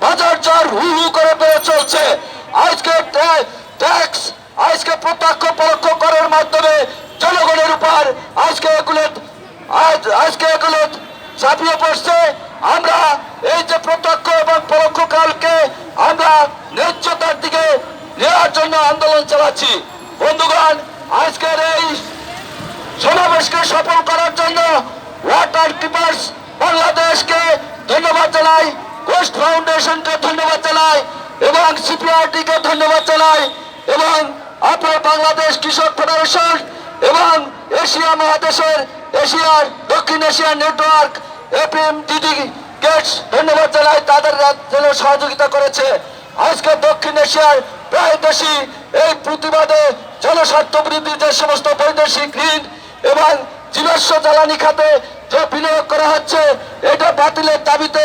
বাজার চার হু হু করে বেড়ে চলছে। আজকে ট্যা- ট্যাক্স আজকে প্রত্যক্ষ পরোক্ষ করার মাধ্যমে জনগণের উপর আজকে এগুলো আজ, আজকে এগুলো চাপিয়ে পড়ছে। আমরা এই যে প্রত্যক্ষ এবং পরোক্ষ কালকে আমরা ন্যায্যতার দিকে নেওয়ার জন্য আন্দোলন চালাচ্ছি। বন্ধুগণ, আজকের এই সমাবেশকে সফল করার জন্য ওয়াটার কিপার্স বাংলাদেশকে ধন্যবাদ জানাই। কোস্ট ফাউন্ডেশনকে ধন্যবাদ জানাই এবং সিপিআরটি কে ধন্যবাদ জানাই এবং আপনার বাংলাদেশ কৃষক ফেডারেশন এবং এশিয়া মহাদেশের এশিয়ার দক্ষিণ এশিয়ার নেটওয়ার্ক এপিএম ডিডি গেটস ধন্যবাদ জানাই, তাদের সহযোগিতা করেছে। আজকে দক্ষিণ এশিয়ার প্রায় দেশই এই প্রতিবাদে জনস্বার্থ বৃদ্ধির যে সমস্ত বৈদেশিক ঋণ এবং জীবাশ্ম জ্বালানি খাতে যে বিনিয়োগ করা হচ্ছে, এটা বাতিলের দাবিতে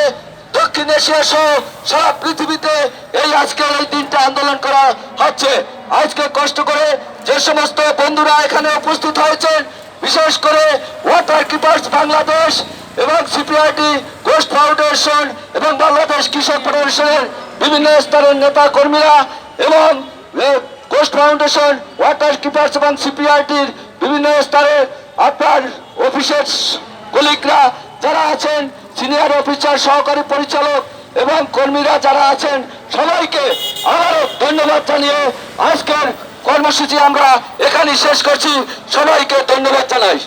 দক্ষিণ এশিয়া সহ সারা পৃথিবীতে এই আজকে এই দিনটা আন্দোলন করা হচ্ছে। আজকে কষ্ট করে যে সমস্ত বন্ধুরা এখানে উপস্থিত হয়েছেন, বিশেষ করে ওয়াটার কিপার্স বাংলাদেশ এবং সিপিআইটি কোস্ট ফাউন্ডেশন এবং বাংলাদেশ কৃষক ফেডারেশনের বিভিন্ন স্তরের নেতা কর্মীরা এবং কোস্ট ফাউন্ডেশন ওয়াটার কিপার্স এবং সিপিআইটির বিভিন্ন স্তরে আপনার অফিসের কলিগরা যারা আছেন সিনিয়র অফিসার, সহকারী পরিচালক এবং কর্মীরা যারা আছেন, সবাইকে আবারও ধন্যবাদ জানিয়ে আজকের কর্মসূচি আমরা এখানেই শেষ করছি। সবাইকে ধন্যবাদ জানাই।